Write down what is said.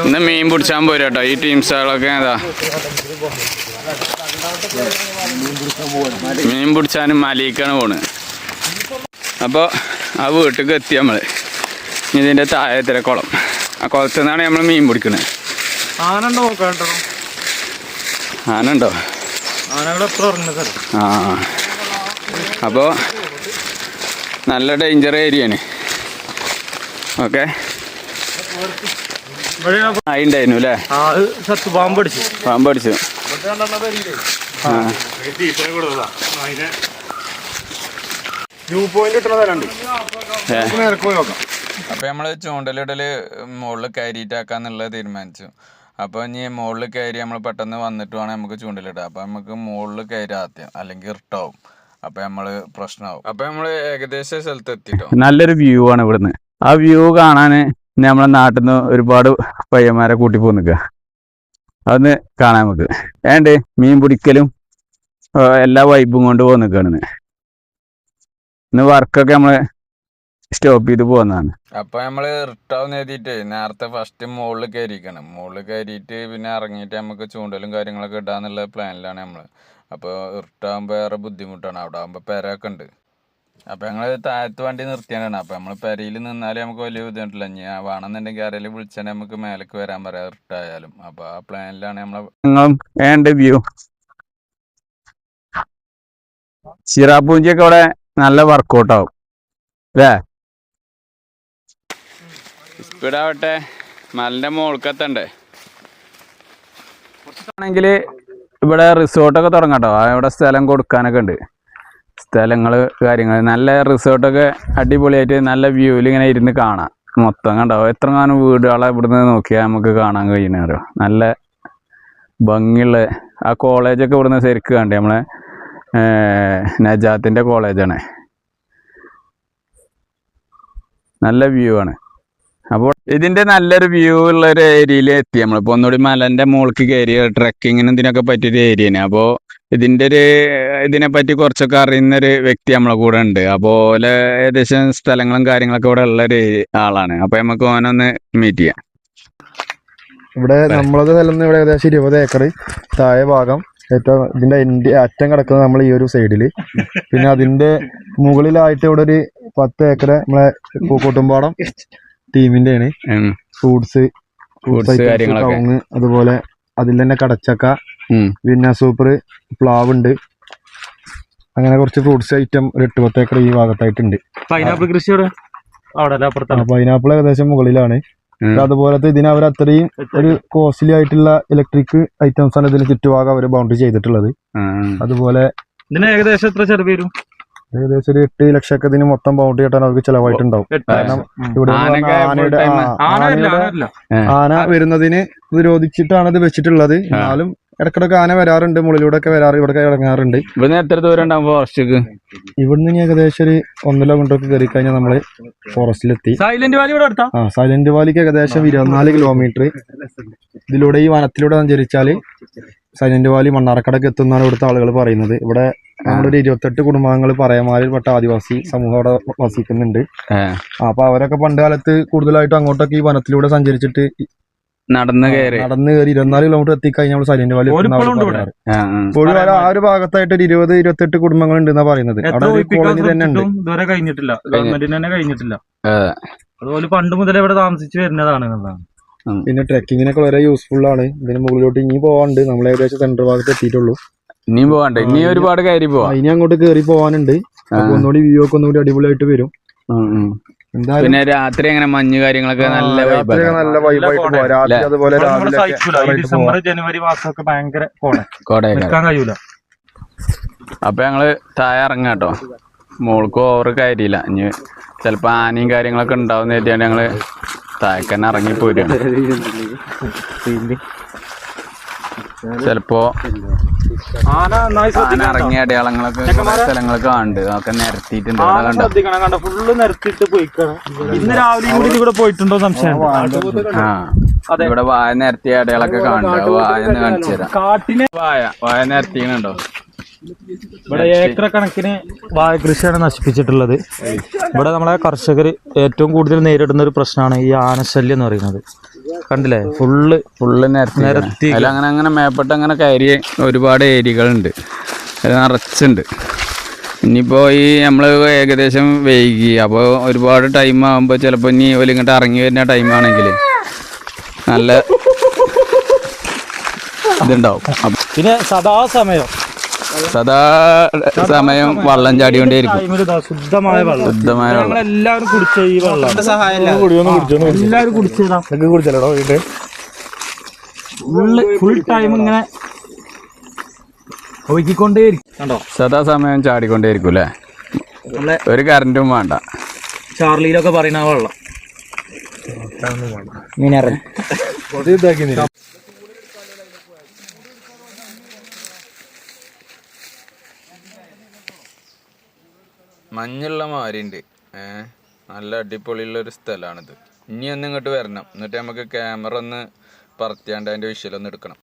ഇന്ന് മീൻ പിടിച്ചാൻ പോരാ കേട്ടോ. ഈ ടീംസുകളൊക്കെ ഏതാ മീൻ പിടിച്ചാനും മലയിക്കാണ് പോണ്. അപ്പോൾ ആ വീട്ടിലേക്ക് എത്തി നമ്മൾ ഇതിന്റെ താഴെത്തിര കുളം ആ കുളത്തിൽ നിന്നാണ് നമ്മൾ മീൻ പിടിക്കുന്നത് ആനണ്ടോ ആനണ്ടോ? ആ. അപ്പോൾ നല്ല ഡേഞ്ചർ ഏരിയയാണ് ഓക്കെ. ഇവിടെ ആയിണ്ടായിരുന്നു അല്ലേ? സത്ത് പാമ്പടിച്ചു. പാമ്പ് അടിച്ചു ആ. വ്യൂ പോയിന്റ് കിട്ടുന്ന സ്ഥലമുണ്ട്. ഏ. നേരെ പോയി നോക്കാം. അപ്പൊ നമ്മൾ ചൂണ്ടലിടൽ മുകളിൽ കയറിയിട്ടാക്കാന്നുള്ളത് തീരുമാനിച്ചു. അപ്പൊ ഇനി മുകളിൽ കയറി നമ്മൾ പെട്ടെന്ന് വന്നിട്ട് വേണം നമുക്ക് ചൂണ്ടലിടാം. അപ്പൊ നമുക്ക് മുകളിൽ കയറി ആദ്യം. അല്ലെങ്കിൽ ഇർട്ടാവും. അപ്പൊ നമ്മൾ പ്രശ്നമാവും അപ്പൊ നമ്മൾ ഏകദേശം സ്ഥലത്ത് എത്തിട്ടോ നല്ലൊരു വ്യൂ ആണ് ഇവിടുന്ന്. ആ വ്യൂ കാണാന് നമ്മളെ നാട്ടിൽ നിന്ന് ഒരുപാട് പയ്യന്മാരെ കൂട്ടി പോ നിൽക്കുക അതൊന്ന് കാണാൻ നമുക്ക്. ഏണ്ട് മീൻ പിടിക്കലും എല്ലാ വൈബും കൊണ്ട് പോ നിൽക്കുകയാണ് ഇന്ന് വർക്കൊക്കെ നമ്മൾ സ്റ്റോപ്പ് ചെയ്ത് പോകുന്നതാണ് അപ്പൊ നമ്മൾ റിട്ടാവുന്ന എഴുതിയിട്ട് നേരത്തെ ഫസ്റ്റ് മുകളിൽ കയറിയിരിക്കണം. മുകളിൽ കയറിയിട്ട് പിന്നെ ഇറങ്ങിയിട്ട് നമുക്ക് ചൂണ്ടലും കാര്യങ്ങളൊക്കെ ഇടാന്നുള്ള പ്ലാനിലാണ് നമ്മൾ. അപ്പോൾ ഇറിട്ടാകുമ്പോൾ ഏറെ ബുദ്ധിമുട്ടാണ്. അവിടെ ആകുമ്പോൾ പെരയൊക്കെ ഉണ്ട്. അപ്പൊ ഞങ്ങൾ താഴത്ത് വണ്ടി നിർത്തിയാണ് അപ്പൊ നമ്മൾ പെരയിൽ നിന്നാലേ നമുക്ക് വലിയ ബുദ്ധിമുട്ടില്ല. ഇനി ആ വേണമെന്നുണ്ടെങ്കിൽ ആരെങ്കിലും വിളിച്ചാൽ നമുക്ക് മേലേക്ക് വരാൻ പറയാം റിട്ടായാലും അപ്പൊ ആ പ്ലാനിലാണ് നമ്മളെ നിങ്ങളും വേണ്ട വ്യൂ. ചിറാപ്പൂഞ്ചിയൊക്കെ അവിടെ നല്ല വർക്കൗട്ട് ആവും അല്ലേ? സ്പീഡാവട്ടെ മലിന്റെ മോൾക്കത്തണ്ടേ. ആണെങ്കിൽ ഇവിടെ റിസോർട്ടൊക്കെ തുടങ്ങാട്ടോ. ഇവിടെ സ്ഥലം കൊടുക്കാനൊക്കെ ഉണ്ട്. സ്ഥലങ്ങൾ കാര്യങ്ങൾ നല്ല റിസോർട്ടൊക്കെ അടിപൊളിയായിട്ട് നല്ല വ്യൂവിൽ ഇങ്ങനെ ഇരുന്ന് കാണാം. മൊത്തം കണ്ടോ? എത്ര കാലം വീടുകളെ ഇവിടുന്ന് നോക്കിയാൽ നമുക്ക് കാണാൻ കഴിയുന്നവരോ നല്ല ഭംഗിയുള്ള ആ കോളേജൊക്കെ ഇവിടുന്ന് ശരിക്കും കണ്ടേ നമ്മളെ. നജാത്തിന്റെ കോളേജാണ് നല്ല വ്യൂ ആണ്. അപ്പോൾ ഇതിന്റെ നല്ലൊരു വ്യൂ ഉള്ള ഒരു ഏരിയയിൽ എത്തി നമ്മളിപ്പോൾ ഒന്നുകൂടി മലന്റെ മുകളിലേക്ക് കയറി ട്രക്കിങ്ങിനും ഇതിനൊക്കെ പറ്റിയൊരു ഏരിയയാണ് അപ്പോൾ ഇതിന്റെ ഒരു ഇതിനെ പറ്റി കുറച്ചൊക്കെ അറിയുന്നൊരു വ്യക്തി നമ്മളെ കൂടെ ഉണ്ട്. അപ്പോൾ ഏകദേശം സ്ഥലങ്ങളും കാര്യങ്ങളൊക്കെ ഇവിടെ ഉള്ളൊരു ആളാണ്. അപ്പൊ നമുക്ക് ഓനൊന്ന് മീറ്റ് ചെയ്യാം. ഇവിടെ നമ്മളത് സ്ഥലം ഇവിടെ ഏകദേശം ഇരുപത് ഏക്കർ താഴെ ഭാഗം. ഏറ്റവും ഇതിന്റെ എന്റെ അറ്റം കിടക്കുന്നത് നമ്മൾ ഈ ഒരു സൈഡിൽ പിന്നെ അതിന്റെ മുകളിലായിട്ട് ഇവിടെ ഒരു പത്ത് ഏക്കർ നമ്മളെ പൂക്കോട്ടുംപാടം ടീമിന്റെ ആണ് ഫ്രൂട്ട്സ് ഫ്രൂട്ട്സ് കാര്യങ്ങളൊക്കെ. അതുപോലെ അതിൽ തന്നെ കടച്ചക്ക. പിന്നെ സൂപ്പർ പ്ലാവ് ഉണ്ട് അങ്ങനെ കുറച്ച് ഫ്രൂട്ട്സ് ഐറ്റം ഒരു എട്ട് പത്ത് ഏക്കർ ഈ ഭാഗത്തായിട്ടുണ്ട്. പൈനാപ്പിൾ കൃഷി പൈനാപ്പിൾ ഏകദേശം മുകളിലാണ്. അതുപോലെ അതുപോലത്തെ ഇതിന് അവർ അത്രയും ഒരു കോസ്റ്റ്ലി ആയിട്ടുള്ള ഇലക്ട്രിക് ഐറ്റംസ് ആണ് ഇതിന് ചുറ്റുഭാഗം അവർ ബൗണ്ടറി ചെയ്തിട്ടുള്ളത്. അതുപോലെ ഇതിന് ഏകദേശം എത്ര ചെലവ് വരും? ഏകദേശം ഒരു എട്ട് ലക്ഷമൊക്കെ ഇതിന് മൊത്തം ബൗണ്ടറി കെട്ടാൻ അവർക്ക് ചെലവായിട്ടുണ്ടാവും. കാരണം. ഇവിടെ ആനയുടെ ആന വരുന്നതിന് നിരോധിച്ചിട്ടാണ് ഇത് വെച്ചിട്ടുള്ളത്. എന്നാലും ഇടക്കിടക്ക് ആന വരാറുണ്ട് മുകളിലൂടെ ഒക്കെ വരാറ് ഇവിടെ ഇറങ്ങാറുണ്ട്. ഇവിടുന്ന് എത്ര ദൂരം ഉണ്ടാവും ഫോറസ്റ്റ് ഇവിടുന്ന് ഇനി ഏകദേശം ഒരു ഒന്നര കിലോമീറ്റർ കയറി കഴിഞ്ഞാൽ നമ്മൾ ഫോറസ്റ്റിലെത്തി സൈലന്റ് വാലി ഇവിടെ അടുത്താ? ആ സൈലന്റ് വാലിക്ക് ഏകദേശം ഇരുപത്തിനാല് കിലോമീറ്റർ. ഇതിലൂടെ ഈ വനത്തിലൂടെ സഞ്ചരിച്ചാൽ സൈലന്റ് വാലി മണ്ണാർക്കടക്ക് എത്തുന്നാണ് ഇവിടുത്തെ ആളുകൾ പറയുന്നത്. ഇവിടെ നമ്മുടെ ഒരു ഇരുപത്തെട്ട് കുടുംബാംഗങ്ങൾ പറയമാരിൽപ്പെട്ട ആദിവാസി സമൂഹം അവിടെ വസിക്കുന്നുണ്ട്. അപ്പൊ അവരൊക്കെ പണ്ട് കാലത്ത് കൂടുതലായിട്ടും അങ്ങോട്ടൊക്കെ ഈ വനത്തിലൂടെ സഞ്ചരിച്ചിട്ട് നടന്ന് കയറി നടന്നു കയറി ഇരുപത്തിനാല് കിലോമീറ്റർ എത്തിക്കഴിഞ്ഞാൽ നമ്മൾ സൈലന്റ് വാലി ഒരു ഉണ്ട്. ആ, ഒരു ഭാഗത്തായിട്ട് ഒരു ഇരുപത് ഇരുപത്തെട്ട് കുടുംബങ്ങൾ ഉണ്ടെന്നാ പറയുന്നത്. അവിടെ ഒരു ഒഴിപ്പിക്കാൻ തന്നെ ഉണ്ട്. ഇതുവരെ കഴിഞ്ഞിട്ടില്ല. ഗവൺമെന്റിന് തന്നെ കഴിഞ്ഞിട്ടില്ല. അതെ. അതുപോലെ പണ്ട് മുതൽ ഇവിടെ താമസിച്ചു വരുന്നതാണ് പിന്നെ ട്രെക്കിങ്ങിനൊക്കെ വളരെ യൂസ്ഫുൾ ആണ്. ഇതിന് മുകളിലോട്ട് ഇനി പോവാണ്ട് നമ്മൾ ഏകദേശം സെന്റർ ഭാഗത്ത് എത്തിയിട്ടുള്ളൂ. ഇനിയും പോവാണ്ട് ഇനി ഒരുപാട് കയറി പോവാ. ഇനി അങ്ങോട്ട് കയറി പോവാനുണ്ട്. ഒന്നുകൂടി വ്യൂ ഒക്കെ ഒന്നുകൂടി അടിപൊളിയായിട്ട് വരും. പിന്നെ രാത്രി അങ്ങനെ മഞ്ഞ് കാര്യങ്ങളൊക്കെ നല്ല നല്ല വൈബായിട്ട് പോവാം. രാത്രി അതുപോലെ രാവിലെ സഹിക്കൂല. ഈ ഡിസംബർ ജനുവരി മാസമൊക്കെ ഭയങ്കര കോണ കോടയൊക്കെ. നിൽക്കാൻ കഴിയൂല. അപ്പൊ ഞങ്ങൾ താഴെ ഇറങ്ങാം കേട്ടോ മോൾക്ക് ഓവർ കയറിയില്ല. ഇനി ചിലപ്പോ ആനയും കാര്യങ്ങളൊക്കെ ഉണ്ടാവും കരുതിയാണ് ഞങ്ങൾ താഴേക്ക് തന്നെ ഇറങ്ങി പോരുകയാണ് ചിലപ്പോ ആന നന്നായി ആന ഇറങ്ങിയ അടയാളങ്ങളൊക്കെ സ്ഥലങ്ങൾ സ്ഥലങ്ങളൊക്കെ കാണുന്നുണ്ട് അതൊക്കെ നിരത്തിയിട്ടുണ്ട്. കണ്ടോ? ഫുള്ള് നിരത്തിയിട്ട് പോയിക്കാണ്. ഇന്ന് രാവിലെ കൂടി ഇവിടെ പോയിട്ടുണ്ടോ സംശയം ആ അതെ. ഇവിടെ വായ നിരത്തിയ അടയാളൊക്കെ കാണുന്നുണ്ട് വായ കാണിച്ചു തരാം. കാട്ടിനെ വായ വായ നിരത്തിക്കണുണ്ടോ ഇവിടെ ഏക്കർ കണക്കിന് വാഴ കൃഷിയാണ് നശിപ്പിച്ചിട്ടുള്ളത്. ഇവിടെ നമ്മളെ കർഷകർ ഏറ്റവും കൂടുതൽ നേരിടുന്ന ഒരു പ്രശ്നമാണ് ഈ ആനശല്യം എന്ന് പറയുന്നത്. കണ്ടില്ലേ? ഫുള്ള് ഫുള്ള് നിരത്തി അങ്ങനെ അങ്ങനെ മേപ്പെട്ട് അങ്ങനെ കയറിയ ഒരുപാട് ഏരിയകളുണ്ട്. അത് നിറച്ചുണ്ട്. ഇനിയിപ്പോൾ ഈ നമ്മൾ ഏകദേശം വൈകി. അപ്പോൾ ഒരുപാട് ടൈം ആകുമ്പോൾ ചിലപ്പോൾ ഇനി ഇങ്ങോട്ട് ഇറങ്ങി വരുന്ന ടൈമാണെങ്കിൽ നല്ല ഇതുണ്ടാവും. പിന്നെ സദാസമയം. സദാ സമയം വള്ളം ചാടിക്കൊണ്ടേയിരിക്കും. ശുദ്ധമായ വെള്ളം. ശുദ്ധമായ വെള്ളം. എല്ലാവരും കുടിച്ച ഈ വെള്ളം. എല്ലാവരും കുടിച്ചതാ. കുടിച്ചല്ലോ വീട്ട് ഫുള്ള് ഫുൾ ടൈം ഇങ്ങനെ ഒഴുകിക്കൊണ്ടേയിരിക്കും. സദാ സമയം ചാടിക്കൊണ്ടേയിരിക്കും അല്ലേ? ഒരു കറണ്ടും വേണ്ട. ചാർലിയിലൊക്കെ പറയുന്ന ആ വെള്ളം. മിനറൽ മഞ്ഞുള്ള മാരിണ്ട്. ഏ നല്ല അടിപൊളിയുള്ള ഒരു സ്ഥലമാണിത് ഇനി ഒന്ന് ഇങ്ങോട്ട് വരണം. എന്നിട്ട് നമുക്ക് ക്യാമറ ഒന്ന് പറത്തിയാണ്ട് അതിന്റെ വിഷ്വൽ ഒന്ന് എടുക്കണം.